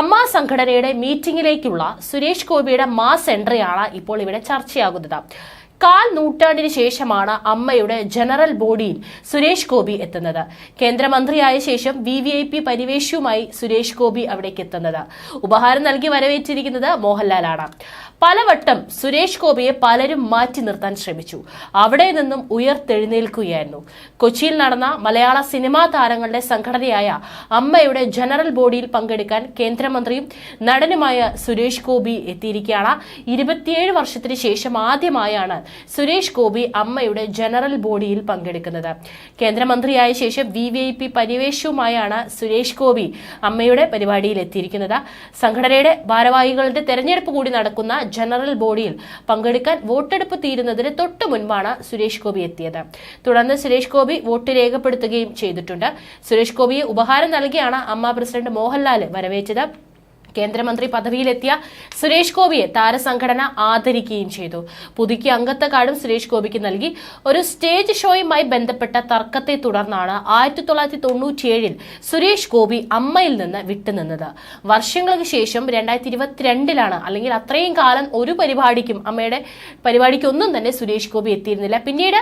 അമ്മ സംഘടനയുടെ മീറ്റിംഗിലേക്കുള്ള സുരേഷ് ഗോപിയുടെ മാസ് എൻട്രിയാണ് ഇപ്പോൾ ഇവിടെ ചർച്ചയാകുന്നത്. കാൽ നൂറ്റാണ്ടിന് ശേഷമാണ് അമ്മയുടെ ജനറൽ ബോഡിയിൽ സുരേഷ് ഗോപി എത്തുന്നത്. കേന്ദ്രമന്ത്രിയായ ശേഷം വി വി ഐ പി പരിവേഷവുമായി സുരേഷ് ഗോപി അവിടേക്ക് എത്തുന്നത്. ഉപഹാരം നൽകി വരവേറ്റിരിക്കുന്നത് മോഹൻലാലാണ്. പലവട്ടം സുരേഷ് ഗോപിയെ പലരും മാറ്റി നിർത്താൻ ശ്രമിച്ചു. അവിടെ നിന്നും ഉയർത്തെഴുന്നേൽക്കുകയായിരുന്നു. കൊച്ചിയിൽ നടന്ന മലയാള സിനിമാ താരങ്ങളുടെ സംഘടനയായ അമ്മയുടെ ജനറൽ ബോഡിയിൽ പങ്കെടുക്കാൻ കേന്ദ്രമന്ത്രിയും നടനുമായ സുരേഷ് ഗോപി എത്തിയിരിക്കുകയാണ്. ഇരുപത്തിയേഴ് വർഷത്തിന് ശേഷം ആദ്യമായാണ് സുരേഷ് ഗോപി അമ്മയുടെ ജനറൽ ബോഡിയിൽ പങ്കെടുക്കുന്നത്. കേന്ദ്രമന്ത്രിയായ ശേഷം വി വി ഐ പി പരിവേഷവുമായാണ് സുരേഷ് ഗോപി അമ്മയുടെ പരിപാടിയിൽ എത്തിയിരിക്കുന്നത്. സംഘടനയുടെ ഭാരവാഹികളുടെ തെരഞ്ഞെടുപ്പ് കൂടി നടക്കുന്ന ജനറൽ ബോഡിയിൽ പങ്കെടുക്കാൻ വോട്ടെടുപ്പ് തീരുന്നതിന് തൊട്ടു മുൻപാണ് സുരേഷ് ഗോപി എത്തിയത്. തുടർന്ന് സുരേഷ് ഗോപി വോട്ട് രേഖപ്പെടുത്തുകയും ചെയ്തിട്ടുണ്ട്. സുരേഷ് ഗോപിയെ ഉപഹാരം നൽകിയാണ് അമ്മ പ്രസിഡന്റ് മോഹൻലാൽ വരവേറ്റത്. കേന്ദ്രമന്ത്രി പദവിയിലെത്തിയ സുരേഷ് ഗോപിയെ താരസംഘടന ആദരിക്കുകയും ചെയ്തു. പുതുക്കിയ അംഗത്വ കാർഡും സുരേഷ് ഗോപിക്ക് നൽകി. ഒരു സ്റ്റേജ് ഷോയുമായി ബന്ധപ്പെട്ട തർക്കത്തെ തുടർന്നാണ് ആയിരത്തി തൊള്ളായിരത്തി തൊണ്ണൂറ്റിയേഴിൽ സുരേഷ് ഗോപി അമ്മയിൽ നിന്ന് വിട്ടുനിന്നത്. വർഷങ്ങൾക്ക് ശേഷം രണ്ടായിരത്തി ഇരുപത്തിരണ്ടിലാണ് അല്ലെങ്കിൽ അത്രയും കാലം ഒരു പരിപാടിക്കും അമ്മയുടെ പരിപാടിക്കൊന്നും തന്നെ സുരേഷ് ഗോപി എത്തിയിരുന്നില്ല. പിന്നീട്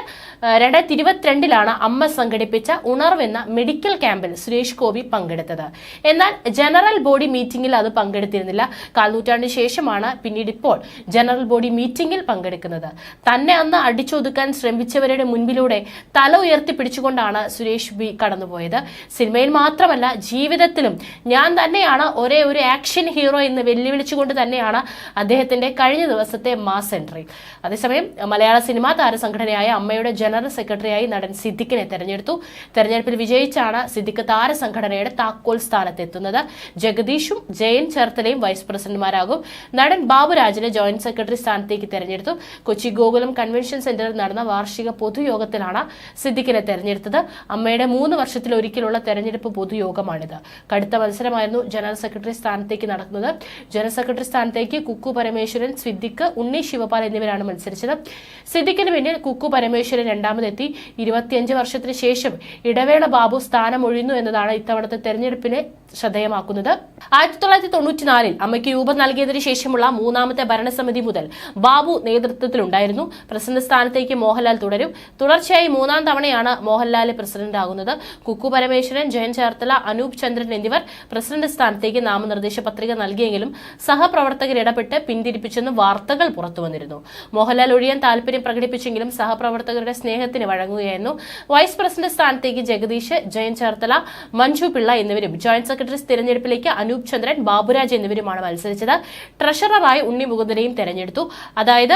രണ്ടായിരത്തി ഇരുപത്തിരണ്ടിലാണ് അമ്മ സംഘടിപ്പിച്ച ഉണർവെന്ന മെഡിക്കൽ ക്യാമ്പിൽ സുരേഷ് ഗോപി പങ്കെടുത്തത്. എന്നാൽ ജനറൽ ബോഡി മീറ്റിംഗിൽ അത് പങ്കെടുത്തിരുന്നില്ല. കാൽനൂറ്റാണ്ടിന് ശേഷമാണ് പിന്നീട് ഇപ്പോൾ ജനറൽ ബോഡി മീറ്റിംഗിൽ പങ്കെടുക്കുന്നത്. തന്നെ അന്ന് അടിച്ചൊതുക്കാൻ ശ്രമിച്ചവരുടെ മുൻപിലൂടെ തല ഉയർത്തി പിടിച്ചുകൊണ്ടാണ് സുരേഷ് ബി കടന്നുപോയത്. സിനിമയിൽ മാത്രമല്ല ജീവിതത്തിലും ഞാൻ തന്നെയാണ് ഒരേ ഒരു ആക്ഷൻ ഹീറോ എന്ന് വെല്ലുവിളിച്ചുകൊണ്ട് തന്നെയാണ് അദ്ദേഹത്തിന്റെ കഴിഞ്ഞ ദിവസത്തെ മാസ് എൻട്രി. അതേസമയം മലയാള സിനിമാ താരസംഘടനയായ അമ്മയുടെ ജനറൽ സെക്രട്ടറിയായി നടൻ സിദ്ദിഖിനെ തെരഞ്ഞെടുത്തു. തെരഞ്ഞെടുപ്പിൽ വിജയിച്ചാണ് സിദ്ദിഖ് താരസംഘടനയുടെ താക്കോൽ സ്ഥാനത്തെത്തുന്നത്. ജഗദീഷും ജയൻ ചേർത്തലയും വൈസ് പ്രസിഡന്റുമാരാകും. നടൻ ബാബുരാജിനെ ജോയിന്റ് സെക്രട്ടറി സ്ഥാനത്തേക്ക് തെരഞ്ഞെടുത്തു. കൊച്ചി ഗോകുലം കൺവെൻഷൻ സെന്ററിൽ നടന്ന വാർഷിക പൊതുയോഗത്തിലാണ് സിദ്ദിഖിനെ തെരഞ്ഞെടുത്തത്. അമ്മയുടെ മൂന്ന് വർഷത്തിലൊരിക്കലുള്ള തെരഞ്ഞെടുപ്പ് പൊതുയോഗമാണിത്. കടുത്ത മത്സരമായിരുന്നു ജനറൽ സെക്രട്ടറി സ്ഥാനത്തേക്ക് നടക്കുന്നത്. ജനറൽ സെക്രട്ടറി സ്ഥാനത്തേക്ക് കുക്കു പരമേശ്വരൻ സിദ്ദിഖ് ഉണ്ണി ശിവപാൽ എന്നിവരാണ് മത്സരിച്ചത്. സിദ്ദിഖിന് പിന്നിൽ കുക്കു പരമേശ്വരൻ രണ്ടാമതെത്തി. ഇരുപത്തിയഞ്ച് വർഷത്തിന് ശേഷം ഇടവേള ബാബു സ്ഥാനം ഒഴിയുന്നു എന്നതാണ് ഇത്തവണത്തെ തെരഞ്ഞെടുപ്പിനെ ശ്രദ്ധേയമാക്കുന്നത്. ആയിരത്തി തൊള്ളായിരത്തി തൊണ്ണൂറ്റിനാലിൽ അമ്മയ്ക്ക് രൂപം നൽകിയതിനു ശേഷമുള്ള മൂന്നാമത്തെ ഭരണസമിതി മുതൽ ബാബു നേതൃത്വത്തിലുണ്ടായിരുന്നു. പ്രസിഡന്റ് സ്ഥാനത്തേക്ക് മോഹൻലാൽ തുടരും. തുടർച്ചയായി മൂന്നാം തവണയാണ് മോഹൻലാൽ പ്രസിഡന്റ് ആകുന്നത്. കുക്കു പരമേശ്വരൻ ജയൻ ചേർത്തല അനൂപ് ചന്ദ്രൻ എന്നിവർ പ്രസിഡന്റ് സ്ഥാനത്തേക്ക് നാമനിർദ്ദേശ പത്രിക നൽകിയെങ്കിലും സഹപ്രവർത്തകർ ഇടപെട്ട് പിന്തിരിപ്പിച്ചെന്ന് വാർത്തകൾ പുറത്തുവന്നിരുന്നു. മോഹൻലാൽ ഒഴിയാൻ താല്പര്യം പ്രകടിപ്പിച്ചെങ്കിലും സഹപ്രവർത്തകരുടെ സ്നേഹത്തിന് വഴങ്ങുകയായിരുന്നു. വൈസ് പ്രസിഡന്റ് സ്ഥാനത്തേക്ക് ജഗദീഷ് ജയൻ ചേർത്തല മഞ്ജു പിള്ള എന്നിവരും ജോയിന്റ് സെക്രട്ടറി തിരഞ്ഞെടുപ്പിലേക്ക് അനൂപ് ചന്ദ്രൻ ബാബുരാജ് എന്നിവരുമാണ് മത്സരിച്ചത്. ട്രഷററായി ഉണ്ണി മുകുന്ദനെയും തെരഞ്ഞെടുത്തു. അതായത്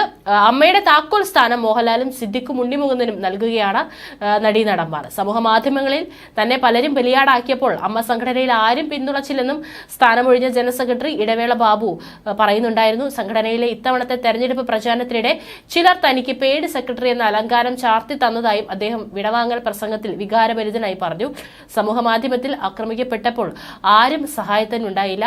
അമ്മയുടെ താക്കോൽ സ്ഥാനം മോഹൻലാലും സിദ്ദിഖും ഉണ്ണി മുകുന്ദനും നൽകുകയാണ് നടീ നടന്മാർ. സമൂഹ മാധ്യമങ്ങളിൽ തന്നെ പലരും ബലിയാടാക്കിയപ്പോൾ അമ്മ സംഘടനയിൽ ആരും പിന്തുണച്ചില്ലെന്നും സ്ഥാനമൊഴിഞ്ഞ ജനറൽ സെക്രട്ടറി ഇടവേള ബാബു പറയുന്നുണ്ടായിരുന്നു. സംഘടനയിലെ ഇത്തവണത്തെ തെരഞ്ഞെടുപ്പ് പ്രചാരണത്തിനിടെ ചിലർ തനിക്ക് പേഡ് സെക്രട്ടറി എന്ന അലങ്കാരം ചാർത്തി തന്നതായും അദ്ദേഹം വിടവാങ്ങൽ പ്രസംഗത്തിൽ വികാരഭരിതനായി പറഞ്ഞു. സമൂഹ മാധ്യമത്തിൽ ആക്രമിക്കപ്പെട്ടപ്പോൾ ആരും സഹായത്തിനുണ്ടായില്ല.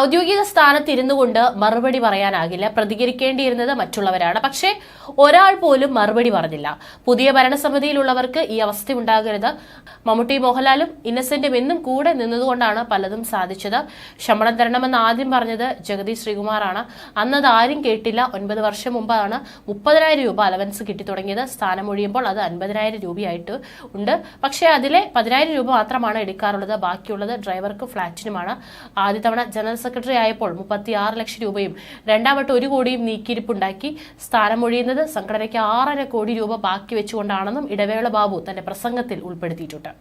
ഔദ്യോഗിക സ്ഥാനത്ത് ഇരുന്നു കൊണ്ട് മറുപടി പറയാനാകില്ല. പ്രതികരിക്കേണ്ടിയിരുന്നത് മറ്റുള്ളവരാണ്. പക്ഷേ ഒരാൾ പോലും മറുപടി പറഞ്ഞില്ല. പുതിയ ഭരണസമിതിയിലുള്ളവർക്ക് ഈ അവസ്ഥ ഉണ്ടാകരുത്. മമ്മൂട്ടി മോഹൻലാലും ഇന്നസെന്റും എന്നും കൂടെ നിന്നതുകൊണ്ടാണ് പലതും സാധിച്ചത്. ശമ്പളം തരണമെന്ന് ആദ്യം പറഞ്ഞത് ജഗദീഷ് ശ്രീകുമാറാണ്. അന്നത് ആരും കേട്ടില്ല. ഒൻപത് വർഷം മുമ്പാണ് മുപ്പതിനായിരം രൂപ അലവൻസ് കിട്ടി തുടങ്ങിയത് സ്ഥാനമൊഴിയുമ്പോൾ അത് അൻപതിനായിരം രൂപയായിട്ട് ഉണ്ട്. പക്ഷേ അതിലെ പതിനായിരം രൂപ മാത്രമാണ് എടുക്കാറുള്ളത്. ബാക്കിയുള്ളത് ഡ്രൈവർക്ക് ഫ്ളാറ്റിനുമാണ് ആദ്യ തവണ ജനറൽ സെക്രട്ടറി ആയപ്പോൾ മുപ്പത്തി ആറ് ലക്ഷം രൂപയും രണ്ടാമത്തെ ഒരു കോടിയും നീക്കിയിരിപ്പുണ്ടാക്കി. സ്ഥാനം ഒഴിയുന്നത് സംഘടനയ്ക്ക് ആറര കോടി രൂപ ബാക്കി വെച്ചുകൊണ്ടാണെന്നും ഇടവേള ബാബു തന്റെ പ്രസംഗത്തിൽ ഉൾപ്പെടുത്തിയിട്ടുണ്ട്.